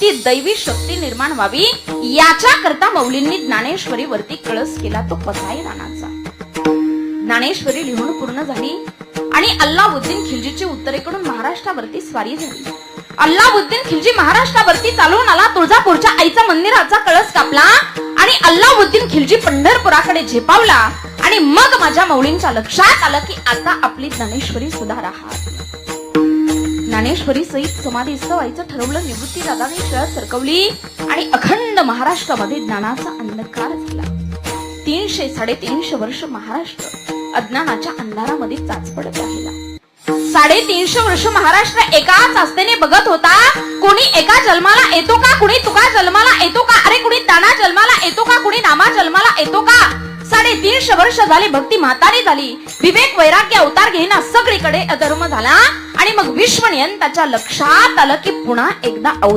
ती दैवी शक्ती निर्माण व्हावी याच्या करता मौलींनी ज्ञानेश्वरी वरती कळस केला तो पसाई राणाचा. ज्ञानेश्वरी लिहून पूर्ण झाली आणि अल्लाउद्दीन खिलजीची उत्तरेकडून महाराष्ट्रावरती स्वारी झाली. अल्लाउद्दीन खिलजी महाराष्ट्रावरती चालवून आला तुळजापूरच्या आईचा मंदिराचा कळस कापला आणि अल्लाउद्दीन खिलजी पंढरपुराकडे झेपावला आणि मग माझ्या मौलींच्या लक्षात आलं की आता आपली ज्ञानेश्वरी सुद्धा राहत ज्ञानेश्वरी सहित समाधी व्हायचं ठरवलं निवृत्ती दादाने शहर सरकवली आणि अखंड महाराष्ट्रामध्ये ज्ञानाचा अंधकार झाला. तीनशे साडेतीनशे वर्ष महाराष्ट्र अज्ञानाच्या अंधारामध्ये चाचपडत राहिला. साडेतीनशे वर्ष महाराष्ट्र एकाच आस्थेने बघत होता. कोणी एका जन्माला येतो का? कुणी तुका जन्माला येतो का? अरे कुणी दाना जन्माला येतो का? कुणी नामा जन्माला येतो का? साडेतीनशे वर्ष झाली भक्ती म्हातारी झाली. विवेक वैराग्य अवतार घेईना सगळीकडे अधर्म झाला. आणि मग विश्वनियन त्याच्या लक्षात आलं की पुन्हा एकदा अवतार